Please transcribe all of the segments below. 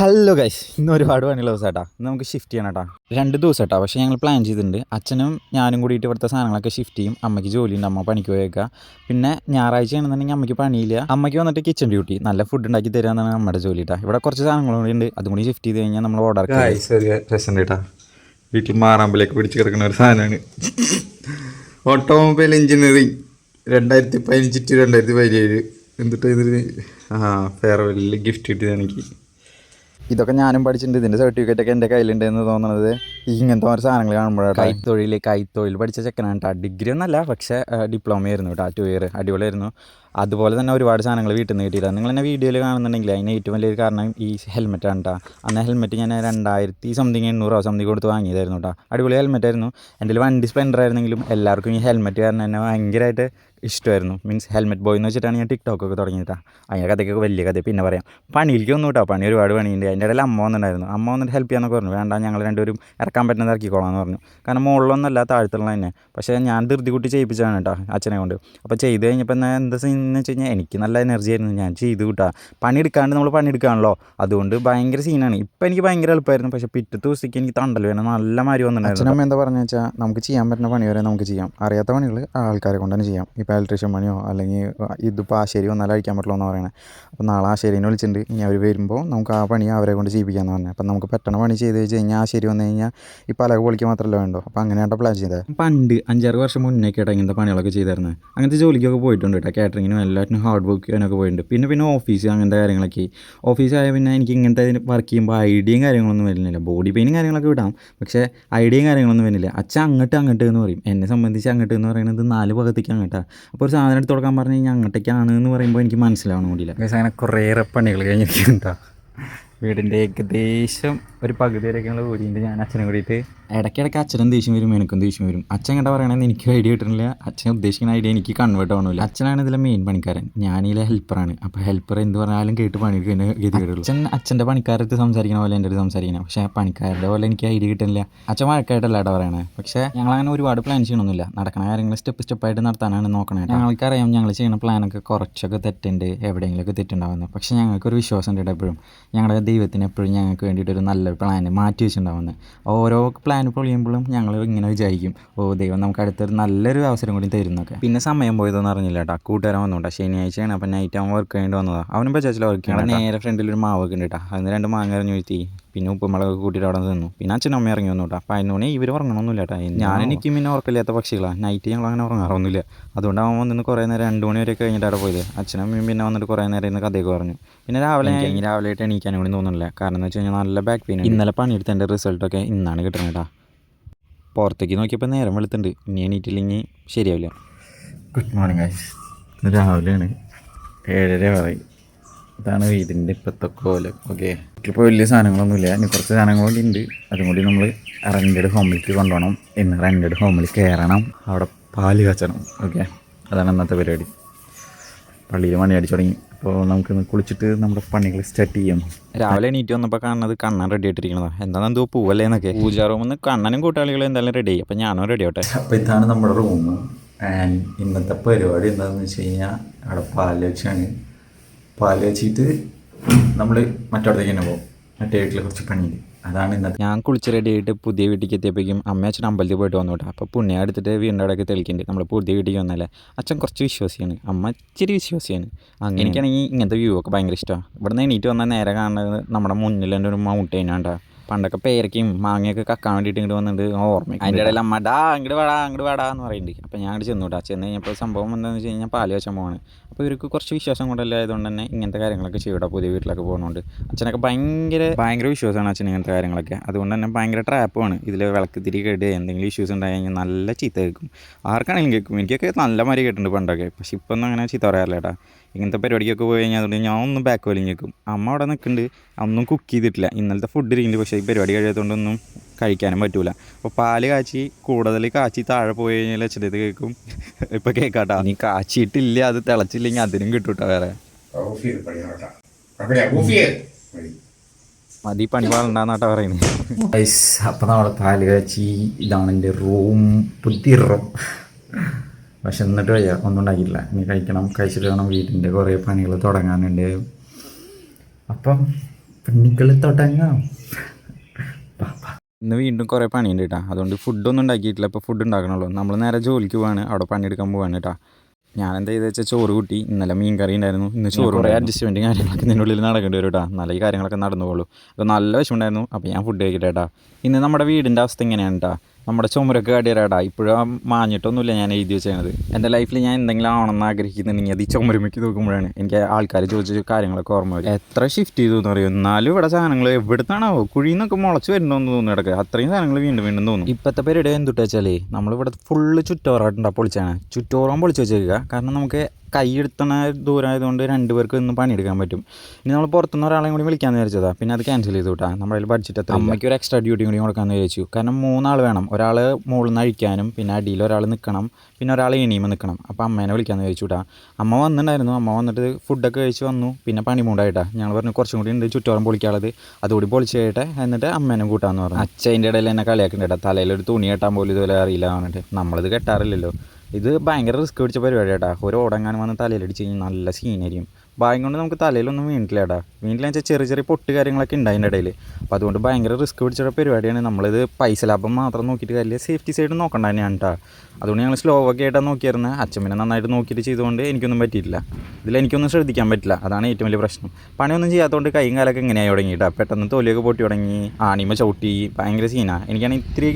Hello guys ഇന്ന് ഒരുപാട് പണിയുള്ള ദിവസം കേട്ടോ ഇന്ന് നമുക്ക് ഷിഫ്റ്റ് ചെയ്യണം കേട്ടോ. രണ്ട് ദിവസം കേട്ടോ പക്ഷേ ഞങ്ങൾ പ്ലാൻ ചെയ്തിട്ടുണ്ട്. അച്ഛനും ഞാനും കൂടിയിട്ട് ഇവിടുത്തെ സാധനങ്ങളൊക്കെ ഷിഫ്റ്റ് ചെയ്യും. അമ്മയ്ക്ക് ജോലിയുണ്ട്. അമ്മ പണിക്ക് പോയേക്കുക പിന്നെ ഞായറാഴ്ച ആണെന്നുണ്ടെങ്കിൽ അമ്മയ്ക്ക് പണിയില്ല. അമ്മയ്ക്ക് വന്നിട്ട് കിച്ചൺ ഡ്യൂട്ടി നല്ല ഫുഡ് ഉണ്ടാക്കി തരാൻ തന്നെ നമ്മുടെ ജോലി കേട്ടോ. ഇവിടെ കുറച്ച് സാധനങ്ങളും കൂടി ഉണ്ട്. അതും കൂടി ഷിഫ്റ്റ് ചെയ്ത് കഴിഞ്ഞാൽ നമ്മൾ ഓർഡർ കേട്ടാ. വീട്ടിൽ മാറാമ്പലേക്ക് പിടിച്ച് കിടക്കുന്ന ഒരു സാധനമാണ്. ഓട്ടോമൊബൈൽ എഞ്ചിനീയറിംഗ് രണ്ടായിരത്തി പതിനഞ്ച് ടു രണ്ടായിരത്തി പതിനേഴ്. എന്നിട്ട് ഇതിന്? ആ ഫെയർവെല്ലിൽ ഗിഫ്റ്റ് കിട്ടിയത് എനിക്ക്. ഇതൊക്കെ ഞാനും പഠിച്ചിട്ടുണ്ട്. ഇതിന്റെ സർട്ടിഫിക്കറ്റ് ഒക്കെ എന്റെ കയ്യിലുണ്ടെന്ന് തോന്നണത്. ഇങ്ങനത്തെ ഓരോ സാധനങ്ങൾ കാണുമ്പോഴാണ് കൈത്തൊഴിൽ കൈത്തൊഴിൽ പഠിച്ച ചെക്കനാണ് കേട്ടോ. ഡിഗ്രി ഒന്നല്ല പക്ഷേ ഡിപ്ലോമ ആയിരുന്നു കേട്ടോ. ടു ഇയർ അടിപൊളിയായിരുന്നു. അതുപോലെ തന്നെ ഒരുപാട് സാധനങ്ങൾ വീട്ടിൽ നിന്ന് കിട്ടിയില്ല നിങ്ങൾ എന്നെ വീഡിയോയിൽ കാണുന്നുണ്ടെങ്കിൽ അതിന് ഏറ്റവും വലിയൊരു കാരണം ഈ ഹെൽമെറ്റാണ് കേട്ടോ. അന്ന് ഹെൽമെറ്റ് ഞാൻ രണ്ടായിരത്തി സംതിങ് എണ്ണൂറോ സംതിങ് കൊടുത്ത് വാങ്ങിയതായിരുന്നു കേട്ടോ. അടിപൊളി ഹെൽമെറ്റ് ആയിരുന്നു. എന്റെ വണ്ടി സ്പ്ലെൻഡർ ആയിരുന്നെങ്കിലും എല്ലാവർക്കും ഈ ഹെൽമെറ്റ് കാരണം തന്നെ ഭയങ്കരമായിട്ട് ഇഷ്ടമായിരുന്നു. മീൻസ് ഹെൽമെറ്റ് ബോയ് എന്ന് വെച്ചിട്ടാണ് ഞാൻ ടിക്ടോക്ക് ഒക്കെ തുടങ്ങിയിട്ടാ അതിന്റെ കഥയ്ക്കൊക്കെ വലിയ കഥ പിന്നെ പറയാം. പണിയിലേക്ക് ഒന്നും കേട്ടോ. പണി ഒരുപാട് പണിയുണ്ട്. അതിന്റെ ഇടയിൽ അമ്മ വന്നിട്ടുണ്ടായിരുന്നു. അമ്മ വന്നിട്ട് ഹെൽപ്പ് ചെയ്യാന്നൊക്കെ പറഞ്ഞു. വേണ്ട ഞങ്ങൾ രണ്ടുപേരും ഇറക്കാൻ പറ്റുന്നത് ഇറക്കിക്കോളാം എന്ന് പറഞ്ഞു. കാരണം മുകളിലൊന്നല്ല താഴ്ത്തുള്ള തന്നെ പക്ഷേ ഞാൻ ധൃതി കൂട്ടി ചെയ്യിപ്പിച്ചതാണ് കേട്ടോ അച്ഛനെ കൊണ്ട്. അപ്പോൾ ചെയ്ത് കഴിഞ്ഞപ്പോൾ എന്നാൽ എന്താ സീൻ വെച്ച് കഴിഞ്ഞാൽ എനിക്ക് നല്ല എനർജി ആയിരുന്നു. ഞാൻ ചെയ്തു കൂട്ടാ. പണിയെടുക്കാണ്ട് നമ്മൾ പണിയെടുക്കാണല്ലോ. അതുകൊണ്ട് ഭയങ്കര സീനാണ് ഇപ്പം എനിക്ക് ഭയങ്കര എളുപ്പമായിരുന്നു പക്ഷേ പിറ്റത്തെ ദിവസത്തേക്ക് എനിക്ക് തണ്ടൽ വേണം നല്ല മാരി വന്നിട്ടുണ്ടായിരുന്നു അച്ഛനമ്മ എന്താ പറഞ്ഞു വെച്ചാൽ നമുക്ക് ചെയ്യാൻ പറ്റുന്ന പണി വരെ നമുക്ക് ചെയ്യാം. അറിയാത്ത പണികൾ ആൾക്കാരെ കൊണ്ട് തന്നെ ചെയ്യാം. ഇപ്പോൾ ഇലക്ട്രീഷ്യൻ പണിയോ അല്ലെങ്കിൽ ഇതിപ്പോൾ ആശേരി വന്നാൽ അഴിക്കാൻ പറ്റുള്ളൂ എന്ന് പറയണേ. അപ്പോൾ നാളെ ആശേരിനെ വിളിച്ചിട്ടുണ്ട്. ഇനി അവർ വരുമ്പോൾ നമുക്ക് ആ പണി അവരെ കൊണ്ട് ചെയ്യിപ്പിക്കാമെന്ന് പറഞ്ഞു. അപ്പം നമുക്ക് പെട്ടെന്ന് പണി ചെയ്ത് വെച്ച് കഴിഞ്ഞാൽ ആശേരി വന്നു കഴിഞ്ഞാൽ ഈ അലക പൊളിക്ക് മാത്രമല്ല വേണ്ടോ? അപ്പോൾ അങ്ങനെയാണ് പ്ലാൻ ചെയ്തത് പണ്ട് അഞ്ചാറ് വർഷം മുന്നേ കേട്ടോ ഇങ്ങനത്തെ പണികളൊക്കെ ചെയ്തായിരുന്നു. അങ്ങനത്തെ ജോലിക്കൊക്കെ പോയിട്ടുണ്ട് കേട്ടോ. കാറ്ററിങ്ങിനും എല്ലാറ്റിനും ഹാർഡ് വർക്ക് ചെയ്യാനൊക്കെ പോയിട്ടുണ്ട്. പിന്നെ പിന്നെ ഓഫീസ് അങ്ങനത്തെ കാര്യങ്ങളൊക്കെ. ഓഫീസായ പിന്നെ എനിക്ക് ഇങ്ങനത്തെ വർക്ക് ചെയ്യുമ്പോൾ ഐഡിയയും കാര്യങ്ങളൊന്നും വരുന്നില്ല. ബോഡി പെയിനും കാര്യങ്ങളൊക്കെ വിടാം. പക്ഷേ ഐഡിയയും കാര്യങ്ങളൊന്നും വരുന്നില്ല. അച്ഛൻ അങ്ങോട്ട് അങ്ങോട്ട് എന്ന് പറയും. എന്നെ സംബന്ധിച്ച് അങ്ങോട്ട് എന്ന് പറയുന്നത് നാല് ഭാഗത്തേക്ക് അങ്ങോട്ടാണ് അപ്പോൾ ഒരു സാധനം എടുത്ത് കൊടുക്കാൻ പറഞ്ഞു കഴിഞ്ഞാൽ അങ്ങോട്ടേക്കാണ് എന്ന് പറയുമ്പോൾ എനിക്ക് മനസ്സിലാവണം കൂടിയില്ല. അങ്ങനെ കുറേയേറെ പണികൾ കഴിഞ്ഞിരിക്കുന്നുണ്ടോ വീടിന്റെ ഏകദേശം ഒരു പകുതി വരെയൊക്കെയുള്ള ഓടിയുണ്ട് ഞാൻ അച്ഛനും കൂടിയിട്ട്. ഇടയ്ക്കിടയ്ക്ക് അച്ഛനും ദേഷ്യം വരും എനിക്കും ദേഷ്യം വരും. അച്ഛൻ കണ്ട പറയണമെന്ന് എനിക്ക് ഐഡിയ കിട്ടുന്നില്ല അച്ഛൻ ഉദ്ദേശിക്കുന്ന ഐഡിയ എനിക്ക് കൺവേർട്ട് ആവണമില്ല അച്ഛനാണ് ഇതിലെ മെയിൻ പണിക്കാരൻ. ഞാനിതിലെ ഹെൽപ്പറാണ് അപ്പോൾ ഹെൽപ്പർ എന്ത് പറഞ്ഞാലും കേട്ട് പണിയെടുക്കുന്ന ഗതികേടുള്ളൂ. അച്ഛൻ അച്ഛന്റെ പണിക്കാരത്ത് സംസാരിക്കുന്ന പോലെ എന്റെ അടുത്ത് സംസാരിക്കണം. പക്ഷേ പണിക്കാരുടെ പോലെ എനിക്ക് ഐഡിയ കിട്ടുന്നില്ല അച്ഛൻ വഴക്കായിട്ടല്ല കേട്ടോ പറയണേ. പക്ഷേ ഞങ്ങളങ്ങനെ ഒരുപാട് പ്ലാൻ ചെയ്യണമൊന്നുമില്ല നടക്കണ കാര്യങ്ങൾ സ്റ്റെപ്പ് സ്റ്റെപ്പായിട്ട് നടത്താനാണ് നോക്കണേ ഞങ്ങൾക്കറിയാം ഞങ്ങൾ ചെയ്യുന്ന പ്ലാനൊക്കെ കുറച്ചൊക്കെ തെറ്റുണ്ട് എവിടെയെങ്കിലുമൊക്കെ തെറ്റുണ്ടാവുന്നത് പക്ഷേ ഞങ്ങൾക്കൊരു വിശ്വാസം ഉണ്ട് എപ്പോഴും. ഞങ്ങളുടെ ദൈവത്തിന് എപ്പോഴും ഞങ്ങൾക്ക് വേണ്ടിയിട്ട് ഒരു നല്ലൊരു പ്ലാന് മാറ്റി വെച്ചിട്ടുണ്ടാവുന്നത്. ഓരോ പ്ലാൻ പൊളിയുമ്പോഴും ഞങ്ങൾ ഇങ്ങനെ വിചാരിക്കും ഓ ദൈവം നമുക്ക് അടുത്തൊരു നല്ലൊരു അവസരം കൂടി തരുന്നൊക്കെ. പിന്നെ സമയം പോയതൊന്നും അറിഞ്ഞില്ല കേട്ടോ കൂട്ടുകാരൻ വന്നുകൊണ്ടാ ശനിയാഴ്ചയാണ്. അപ്പം നൈറ്റ് അവൻ വർക്ക് ചെയ്യേണ്ടി വന്നതാണ് അവനും ബജാജിൽ വർക്ക് ചെയ്യണം നേരെ ഫ്രണ്ടിൽ ഒരു മാവ് ഒക്കെ ഉണ്ട് കേട്ടോ അതിന് രണ്ട് മാങ്ങ അറിഞ്ഞു വീഴ്ത്തി. പിന്നെ ഉപ്പുമുളക് കൂട്ടിയിട്ട് അവിടെ നിന്നു പിന്നെ അച്ഛനും അമ്മ ഇറങ്ങി വന്നു കേട്ടോ. അപ്പം അതിനോണെ ഇവർ ഉറങ്ങണമൊന്നുമില്ല കേട്ടോ. ഞാൻ എനിക്ക് പിന്നെ ഉറക്കില്ലാത്ത പക്ഷികളാണ് നൈറ്റ് ഞങ്ങൾ അങ്ങനെ ഉറങ്ങാറൊന്നുമില്ല. അതുകൊണ്ട് അവൻ വന്നിട്ട് കുറേ നേരം രണ്ട് മണി വരെ കഴിഞ്ഞിട്ട് അവിടെ പോയത്. അച്ഛനും അമ്മയും പിന്നെ വന്നിട്ട് കുറേ നേരം ഇന്ന് കഥയൊക്കെ പറഞ്ഞു. പിന്നെ രാവിലെ എനിക്ക് രാവിലെ ആയിട്ട് എണീക്കാനും കൂടി തോന്നുന്നില്ല. കാരണം എന്ന് വെച്ച് കഴിഞ്ഞാൽ നല്ല ബാക്ക് പെയിൻ ഇന്നലെ പണിയെടുത്തതിന്റെ റിസൾട്ടൊക്കെ ഇന്നാണ് കിട്ടുന്നത് കേട്ടോ. പുറത്തേക്ക് നോക്കിയപ്പോൾ നേരം വെളുത്തുണ്ട് ഇനി എണീറ്റില്ലെങ്കിൽ ശരിയാവില്ല. ഗുഡ് മോർണിംഗ് ഗൈസ് രാവിലെയാണ്. ഏഴര പറയും ഇതാണ് വീടിന്റെ ഇപ്പോഴത്തെ കോലം. ഓക്കെ ഇപ്പോൾ വലിയ സാധനങ്ങളൊന്നുമില്ല. ഇനി കുറച്ച് സാധനങ്ങൾ കൂടി ഉണ്ട്. അതും കൂടി നമ്മൾ റെന്റഡ് ഹോമിലേക്ക് കൊണ്ടുപോകണം. ഇന്ന് റെന്റഡ് ഹോമിൽ കയറണം. അവിടെ പാൽ കാച്ചണം. ഓക്കെ അതാണ് ഇന്നത്തെ പരിപാടി. പള്ളിയിൽ മണി അടിച്ചു തുടങ്ങി. അപ്പോൾ നമുക്ക് കുളിച്ചിട്ട് നമ്മുടെ പണികൾ സ്റ്റാർട്ട് ചെയ്യാം രാവിലെ എണീറ്റ് വന്നപ്പോൾ കാണുന്നത് കണ്ണൻ റെഡി ആയിട്ടിരിക്കണതാ. എന്താ എന്തോ പൂവല്ലേ എന്നൊക്കെ. പൂജാ റൂമിൽ നിന്ന് കണ്ണനും കൂട്ടാളികളും എന്തായാലും റെഡി ആയി. അപ്പം ഞാനും റെഡി ആവട്ടെ. അപ്പോൾ ഇതാണ് നമ്മുടെ റൂം ആൻഡ് ഇന്നത്തെ പരിപാടി എന്താണെന്ന് വെച്ച് കഴിഞ്ഞാൽ അവിടെ പാൽ വെച്ചാണ് പാൽ വെച്ചിട്ട് നമ്മൾ മറ്റോടത്തേക്ക് തന്നെ പോകും. മറ്റേ വീട്ടിൽ കുറച്ച് പണിയുണ്ട് അതാണ് ഇന്നത്തെ ഞാൻ കുളിച്ച് റെഡി ആയിട്ട് പുതിയ വീട്ടിലേക്ക് എത്തിയപ്പോഴേക്കും അമ്മ അച്ഛൻ അമ്പലത്തിൽ പോയിട്ട് വന്നു കേട്ടോ അപ്പോൾ പുണ്യ എടുത്തിട്ട് വീടിന്റെ അവിടെയൊക്കെ തെളിക്കുന്നുണ്ട് നമ്മൾ പുതിയ വീട്ടിലേക്ക് വന്നല്ലേ. അച്ഛൻ കുറച്ച് വിശ്വാസിയാണ്. അമ്മ ഇച്ചിരി വിശ്വാസിയാണ്. അങ്ങനെ എനിക്കാണെങ്കിൽ ഇങ്ങനത്തെ വ്യൂ ഒക്കെ ഭയങ്കര ഇഷ്ടമാണ് ഇവിടെ നിന്ന് എണീറ്റ് വന്നാൽ നേരെ കാണുന്നത് നമ്മുടെ മുന്നിൽ എന്റെ ഒരു മൗണ്ടൈൻ ആണ്ടാ. പണ്ടൊക്കെ പേരക്കയും മാങ്ങയൊക്കെ കക്കാൻ വേണ്ടിയിട്ട് ഇങ്ങോട്ട് വന്നിട്ട് ഓർമ്മ അതിന്റെ ഇടയിൽ അമ്മ ഡാ ഇങ്ങോട്ട് വേടാ അങ്ങോട്ട് വേടാ എന്ന് പറയുന്നുണ്ട് അപ്പോൾ ഞാൻ അങ്ങോട്ട് ചെന്നു കേട്ടോ ചെന്ന് കഴിഞ്ഞപ്പോൾ സംഭവം എന്താണെന്ന് വെച്ച് കഴിഞ്ഞാൽ പാൽ വെച്ചാൽ പോവാണ്. അപ്പോൾ ഇവർക്ക് കുറച്ച് വിശ്വാസം കൊണ്ടല്ലേ ആയതുകൊണ്ട് തന്നെ ഇങ്ങനത്തെ കാര്യങ്ങളൊക്കെ ചെയ്യൂടാ പുതിയ വീട്ടിലൊക്കെ പോകുന്നതുകൊണ്ട് അച്ഛനൊക്കെ ഭയങ്കര ഭയങ്കര വിശ്വാസമാണ് അച്ഛൻ ഇങ്ങനത്തെ കാര്യങ്ങളൊക്കെ. അതുകൊണ്ട് തന്നെ ഭയങ്കര ട്രാപ്പാണ് ഇതിൽ വിളക്ക് തിരി കേട്ട് എന്തെങ്കിലും ഇഷ്യൂസ് ഉണ്ടായി കഴിഞ്ഞാൽ നല്ല ചീത്ത കേൾക്കും. ആർക്കാണെങ്കിലും കേൾക്കും. എനിക്കൊക്കെ നല്ല മാതിരി കേട്ടിട്ടുണ്ട് പണ്ടൊക്കെ. പക്ഷെ ഇപ്പം ഒന്നും അങ്ങനെ ചീത്ത പറയാറില്ല കേട്ടാ ഇങ്ങനത്തെ പരിപാടിക്കൊക്കെ പോയി കഴിഞ്ഞാൽ അതുകൊണ്ട് ഞാൻ ഒന്നും ബാക്ക് വലിഞ്ഞ് നിൽക്കും അമ്മ അവിടെ നിൽക്കുന്നുണ്ട് ഒന്നും കുക്ക് ചെയ്തിട്ടില്ല. ഇന്നലത്തെ ഫുഡ് ഇരിക്കുന്നുണ്ട്. പക്ഷേ ഈ പരിപാടി കഴിയാത്തതുകൊണ്ടൊന്നും കഴിക്കാനും പറ്റൂല. അപ്പോൾ പാൽ കാച്ചി കൂടുതൽ കാച്ചി താഴെ പോയി കഴിഞ്ഞാൽ അച്ഛന്റെ കേൾക്കും ഇപ്പോൾ കേൾക്കാട്ടോ നീ കാച്ചിയിട്ടില്ല അത് തിളച്ചില്ലെങ്കിൽ അതിനും കിട്ടൂട്ടോ കേട്ടോ വേറെ മതി. പണി പാടണ്ടെന്നാട്ടാ പറയുന്നത് അപ്പൊ അപ്പോൾ നമ്മുടെ പാൽ കാച്ചി ഇതാണ് എന്റെ റൂം പുതിയ റൂം പക്ഷെ എന്നിട്ട് വയ്യ ഒന്നും ഉണ്ടാക്കിയില്ല ഇനി കഴിക്കണം കഴിച്ചിട്ട് വേണം വീട്ടിന്റെ കുറേ പണികൾ തുടങ്ങാനുണ്ട്. അപ്പം പണികൾ തുടങ്ങാം. ഇന്ന് വീണ്ടും കുറേ പണിയുണ്ട് കേട്ടോ അതുകൊണ്ട് ഫുഡൊന്നും ഉണ്ടാക്കിയിട്ടില്ല. ഇപ്പോൾ ഫുഡ് ഉണ്ടാക്കണല്ലോ നമ്മൾ നേരെ ജോലിക്ക് പോവാണ്. അവിടെ പണിയെടുക്കാൻ പോവാണ് കേട്ടോ ഞാൻ എന്താ ചെയ്തെന്ന് വെച്ചാൽ ചോറ് കൂട്ടി. ഇന്നലെ മീൻ കറി ഉണ്ടായിരുന്നു. ഇന്ന് ചോറ് കുറേ അഡ്ജസ്റ്റ്മെന്റും കാര്യങ്ങളൊക്കെ ഇതിന്റെ ഉള്ളിൽ നടക്കേണ്ടി വരും കേട്ടോ നല്ല ഈ കാര്യങ്ങളൊക്കെ നടന്നു പോകുള്ളൂ അപ്പോൾ നല്ല വിഷമുണ്ടായിരുന്നു അപ്പോൾ ഞാൻ ഫുഡ് കഴിക്കട്ടെ കേട്ടോ ഇന്ന് നമ്മുടെ വീടിന്റെ അവസ്ഥ എങ്ങനെയാണ് കേട്ടോ നമ്മുടെ ചുമരൊക്കെ കടിയറാടാ ഇപ്പോഴും മാഞ്ഞിട്ടൊന്നുമില്ല ഞാൻ എഴുതി വെച്ചത് എന്റെ ലൈഫിൽ ഞാൻ എന്തെങ്കിലും ആവണമെന്ന് ആഗ്രഹിക്കുന്നുണ്ടെങ്കിൽ അത് ഈ ചുമരുമയ്ക്ക് നോക്കുമ്പോഴാണ് എനിക്ക് ആൾക്കാർ ചോദിച്ച കാര്യങ്ങളൊക്കെ ഓർമ്മ വരും. എത്ര ഷിഫ്റ്റ് ചെയ്തു എന്ന് പറയും എന്നാലും ഇവിടെ സാധനങ്ങൾ എവിടുന്നാണാവോ? കുഴിയിൽ നിന്നൊക്കെ മുളച്ച് വരുന്നോന്ന് തോന്നുന്നു ഇടയ്ക്ക്. അത്രയും സാധനങ്ങൾ വീണ്ടും വീണ്ടും തോന്നും. ഇപ്പോഴത്തെ പരിപാടി എന്തുട്ടാ വെച്ചാലേ നമ്മളിവിടെ ഫുള്ള് ചുറ്റോറായിട്ടുണ്ടാ പൊളിച്ചാണ്. ചുറ്റോറം പൊളിച്ച് വെച്ചേക്കുക. കാരണം നമുക്ക് കൈ എടുത്തണ ദൂരമായതുകൊണ്ട് രണ്ട് പേർക്ക് ഇന്ന് പണിയെടുക്കാൻ പറ്റും. ഇനി നമ്മൾ പുറത്തുനിന്ന് ഒരാളെയും കൂടി വിളിക്കാമെന്ന് വിചാരിച്ചതാ. പിന്നെ അത് ക്യാൻസൽ ചെയ്തു കേട്ടോ നമ്മുടെ കയ്യിൽ ബഡ്ജറ്റ് എത്ര അമ്മയ്ക്ക് ഒരു എക്സ്ട്രാ ഡ്യൂട്ടി കൂടി കൊടുക്കാമെന്ന് വിചാരിച്ചു. കാരണം മൂന്നാൾ വേണം. ഒരാൾ മുകളിൽ നിന്ന് അഴിക്കാനും പിന്നെ അടിയിൽ ഒരാൾ നിൽക്കണം പിന്നെ ഒരാൾ എണീമ നിൽക്കണം അപ്പോൾ അമ്മേനെ വിളിക്കാമെന്ന് വിചാരിച്ചു കേട്ടോ അമ്മ വന്നിട്ടുണ്ടായിരുന്നു അമ്മ വന്നിട്ട് ഫുഡൊക്കെ കഴിച്ച് വന്നു. പിന്നെ പണി മൂടായിട്ടാ. ഞങ്ങൾ പറഞ്ഞു കുറച്ചും കൂടി ഉണ്ട് ചുറ്റോളം പൊളിക്കാനുള്ളത്. അതുകൂടി പൊളിച്ച് കഴിയട്ടെ എന്നിട്ട് അമ്മേനെ കൂട്ടാന്ന് പറഞ്ഞു. അച്ഛന്റെ ഇടയിൽ എന്നെ കളിയാക്കുന്നുണ്ട് തലയിലൊരു തുണി കെട്ടാൻ പോലും ഇതുപോലെ അറിയില്ല പറഞ്ഞിട്ട്. നമ്മളിത് കെട്ടാറില്ലല്ലോ. ഇത് ഭയങ്കര റിസ്ക് പിടിച്ച പരിപാടി കേട്ടാ ഒരു ഓടങ്ങാൻ വന്ന് തലയിലടിച്ച് കഴിഞ്ഞാൽ നല്ല സീനായിരിക്കും ഭാഗ്യം കൊണ്ട് നമുക്ക് തലയിലൊന്നും വീണിട്ടില്ല കേട്ടാ വീണില്ല വെച്ചാൽ ചെറിയ ചെറിയ പൊട്ട് കാര്യങ്ങളൊക്കെ ഉണ്ട് അതിന്റെ ഇടയിൽ അപ്പോൾ അതുകൊണ്ട് ഭയങ്കര റിസ്ക് പിടിച്ച പരിപാടിയാണ്. നമ്മളിത് പൈസ ലാഭം മാത്രം നോക്കിയിട്ട് കാര്യമില്ല. സേഫ്റ്റി സൈഡ് നോക്കണ്ട തന്നെയാണ് കേട്ടോ അതുകൊണ്ട് ഞങ്ങൾ സ്ലോ ഒക്കെ ആയിട്ടാണ് നോക്കിയിരുന്നത് അച്ഛമ്മനെ നന്നായിട്ട് നോക്കിയിട്ട് ചെയ്തുകൊണ്ട് എനിക്കൊന്നും പറ്റിയിട്ടില്ല. ഇതിൽ എനിക്കൊന്നും ശ്രദ്ധിക്കാൻ പറ്റില്ല. അതാണ് ഏറ്റവും വലിയ പ്രശ്നം. പണിയൊന്നും ചെയ്യാത്തതുകൊണ്ട് കൈയും കാലൊക്കെ ഇങ്ങനെയായി തുടങ്ങിയിട്ടാണ് പെട്ടെന്ന് തൊലിയൊക്കെ പൊട്ടി തുടങ്ങി ആണിമ ചവിട്ടി ഭയങ്കര സീനാണ് എനിക്കാണെങ്കിൽ ഇത്തിരി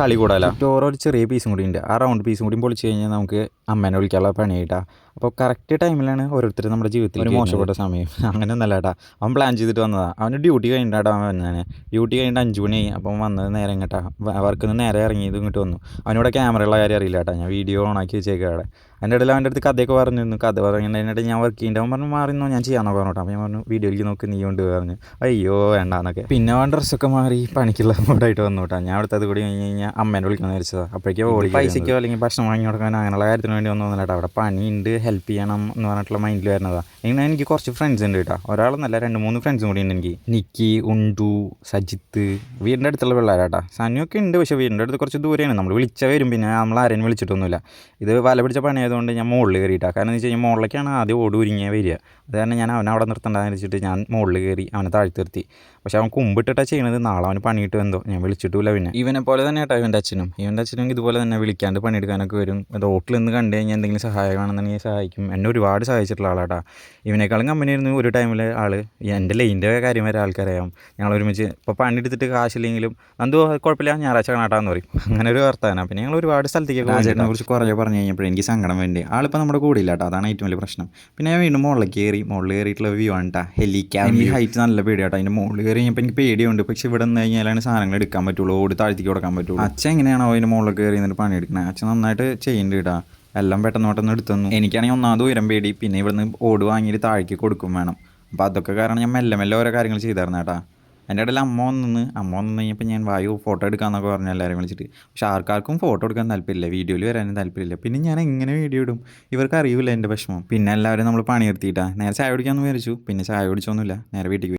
കളി കൂടാല? ഓരോ ഒരു ചെറിയ പീസും കൂടി ഉണ്ട്. ആ റൗണ്ട് പീസും കൂടി പൊളിച്ച് കഴിഞ്ഞാൽ നമുക്ക് അമ്മേനെ വിളിക്കാനുള്ള പണി കിട്ടാം അപ്പോൾ കറക്റ്റ് ടൈമിലാണ് ഓരോരുത്തർ നമ്മുടെ ജീവിതത്തിൽ ഒരു മോശപ്പെട്ട സമയം. അങ്ങനെ ഒന്നല്ല കേട്ടാ. അവൻ പ്ലാൻ ചെയ്തിട്ട് വന്നതാണ് അവന് ഡ്യൂട്ടി കഴിഞ്ഞിട്ടാണ് അവൻ വന്നതാണ് ഡ്യൂട്ടി കഴിഞ്ഞിട്ട് അഞ്ച് മണി അപ്പം വന്നത് നേരെ ഇങ്ങോട്ടാ. വർക്കിൽ നിന്ന് നേരെ ഇറങ്ങിയത് ഇങ്ങോട്ട് വന്നു. അവനിവിടെ ക്യാമറയുള്ള കാര്യം അറിയില്ല കേട്ടോ. ഞാൻ വീഡിയോ ഓണാക്കി വെച്ചേക്കാം അവിടെ. അതിന്റെ ഇടയിൽ അവന്റെ അടുത്ത് കഥയൊക്കെ പറഞ്ഞിരുന്നു. കഥ പറഞ്ഞിട്ട് ഞാൻ വർക്ക് ചെയ്യുന്നുണ്ട് അവൻ പറഞ്ഞു മാറിന്നോ ഞാൻ ചെയ്യാനോ പറഞ്ഞു അപ്പോൾ ഞാൻ പറഞ്ഞു വീഡിയോയിലേക്ക് നോക്കി നീ കൊണ്ട് പറഞ്ഞു. അയ്യോ വേണ്ടാന്നൊക്കെ. പിന്നെ അവൻ ഡ്രസ്സൊക്കെ മാറി പണിക്കുള്ള മൂടായിട്ട് വന്നു കേട്ടോ. ഞാൻ അവിടുത്തെ അത് കൂടി കഴിഞ്ഞ് കഴിഞ്ഞാൽ അമ്മേനെ വിളിക്കാൻ വിചാരിച്ചതാണ് അപ്പോഴേക്കും ഓടി പൈസയ്ക്കോ അല്ലെങ്കിൽ ഭക്ഷണം വാങ്ങി കൊടുക്കാൻ അങ്ങനെയുള്ള കാര്യത്തിന് വേണ്ടി ഒന്നും വന്നില്ല അവിടെ പണിയുണ്ട് ഹെൽപ്പ് ചെയ്യണം എന്ന് പറഞ്ഞിട്ടുള്ള മൈൻഡിൽ വരുന്നതാണ് ഇങ്ങനെ എനിക്ക് കുറച്ച് ഫ്രണ്ട്സ് ഉണ്ട് കേട്ടോ. ഒരാളെന്നല്ല രണ്ട് മൂന്ന് ഫ്രണ്ട്സും കൂടി ഉണ്ട് എനിക്ക്. നിക്കി ഉണ്ടു സജിത്ത് വീടിന്റെ അടുത്തുള്ള പിള്ളേരാട്ടാ സനിയൊക്കെ ഉണ്ട് പക്ഷേ വീടിന്റെ അടുത്ത് കുറച്ച് ദൂരെയാണ്. നമ്മൾ വിളിച്ചാൽ വരും പിന്നെ നമ്മൾ ആരെയും വിളിച്ചിട്ടൊന്നുമില്ല. ഇത് വല പിടിച്ച പണിയായതുകൊണ്ട് ഞാൻ മുകളിൽ കയറിയിട്ടാണ് കാരണം എന്ന് വെച്ച് കഴിഞ്ഞാൽ മുകളിലേക്കാണ് ആദ്യം ഓടി ഒരുങ്ങിയ വരിക. അത് കാരണം ഞാൻ അവനെ അവിടെ നിർത്തണ്ടെന്ന് വെച്ചിട്ട് ഞാൻ മുകളിൽ കയറി അവനെ താഴ്ത്തിർത്തി പക്ഷേ പക്ഷെ അവൻ കുമ്പിട്ടിട്ടാണ് ചെയ്യണത്. നാളെ അവന് പണിയിട്ട് എന്തോ. ഞാൻ വിളിച്ചിട്ടില്ല പിന്നെ. ഇവനെ പോലെ തന്നെ കേട്ടോ ഇവന്റെ അച്ഛനും. ഇവന്റെ അച്ഛനും ഇതുപോലെ തന്നെ വിളിക്കാണ്ട് പണിയെടുക്കാനൊക്കെ വരും. റോട്ടിൽ നിന്ന് കണ്ടു കഴിഞ്ഞാൽ എന്തെങ്കിലും സഹായമാണെന്നുണ്ടെങ്കിൽ സഹായിക്കും. എന്നെ ഒരുപാട് സഹായിച്ചിട്ടുള്ള ആളാട്ടാ. ഇവനേക്കാളും കമ്പനിയായിരുന്നു ഒരു ടൈമിൽ ആൾ എന്റെ ലൈന്റെ കാര്യം വരെ ആൾക്കറിയാം ഞങ്ങൾ ഒരുമിച്ച് ഇപ്പോൾ പണിയെടുത്തിട്ട് കാശില്ലെങ്കിലും എന്തോ കുഴപ്പമില്ല. ഞായറാഴ്ച കാണാട്ടാന്ന് പറയും. അങ്ങനെ ഒരു വർത്താനം. പിന്നെ ഞങ്ങൾ ഒരുപാട് സ്ഥലത്തേക്ക് രാജേട്ടനെ കുറിച്ച് കുറേ പറഞ്ഞു കഴിഞ്ഞപ്പോൾ എനിക്ക് സങ്കടം വേണ്ടി. ആളിപ്പോൾ നമ്മുടെ കൂടെ ഇല്ല കേട്ടോ അതാണ് ഏറ്റവും വലിയ പ്രശ്നം. പിന്നെ ഞാൻ വീണ്ടും മുകളിലേക്ക് കയറി മുകളിൽ കയറിയിട്ടുള്ള വ്യൂ ആണ് കേട്ടോ ഹെലിക്കാൻ ഈ ഹൈറ്റ് നല്ല പേടി കേട്ടോ അതിന്റെ മുകളിൽ കയറി കഴിഞ്ഞപ്പോൾ എനിക്ക് പേടിയുണ്ട്. പക്ഷെ ഇവിടെ നിന്ന് കഴിഞ്ഞാലാണ് സാധനങ്ങൾ എടുക്കാൻ പറ്റുള്ളൂ. ഓടി താഴ്ത്തിക്ക് കൊടുക്കാൻ പറ്റുള്ളൂ. അച്ഛൻ എങ്ങനെയാണോ അതിന്റെ മുകളിൽ കയറി എന്നിട്ട് പണിയെടുക്കുന്നത് അച്ഛൻ നന്നായിട്ട് ചെയ്യുന്നുണ്ട് കേട്ടോ എല്ലാം പെട്ടെന്ന് പെട്ടെന്ന് എടുത്തു തന്നു. എനിക്കാണെങ്കിൽ ഒന്നാമത് ഉയരം പേടി. പിന്നെ ഇവിടുന്ന് ഓട് വാങ്ങിയിട്ട് താഴേക്ക് കൊടുക്കും വേണം. അപ്പോൾ അതൊക്കെ കാരണം ഞാൻ മെല്ലെ മെല്ലെ ഓരോ കാര്യങ്ങൾ ചെയ്തായിരുന്നു കേട്ടാ എന്റെ ഇടയിൽ അമ്മ വന്നു അമ്മ വന്നു കഴിഞ്ഞപ്പോൾ ഞാൻ വായു ഫോട്ടോ എടുക്കാമെന്നൊക്കെ പറഞ്ഞു എല്ലാവരും വിളിച്ചിട്ട്. പക്ഷെ ആർക്കാർക്കും ഫോട്ടോ എടുക്കാൻ താല്പര്യമില്ല. വീഡിയോയിൽ വരാനും താല്പര്യമില്ല. പിന്നെ ഞാൻ എങ്ങനെ വീഡിയോ ഇടും? ഇവർക്ക് അറിയില്ല എന്റെ വിഷമം. പിന്നെ എല്ലാവരും നമ്മൾ പണി നിർത്തിയിട്ടാണ് നേരെ ചായ കുടിക്കാമെന്ന് വിചാരിച്ചു. പിന്നെ ചായ കുടിച്ചൊന്നുമില്ല. നേരെ വീട്ടിൽ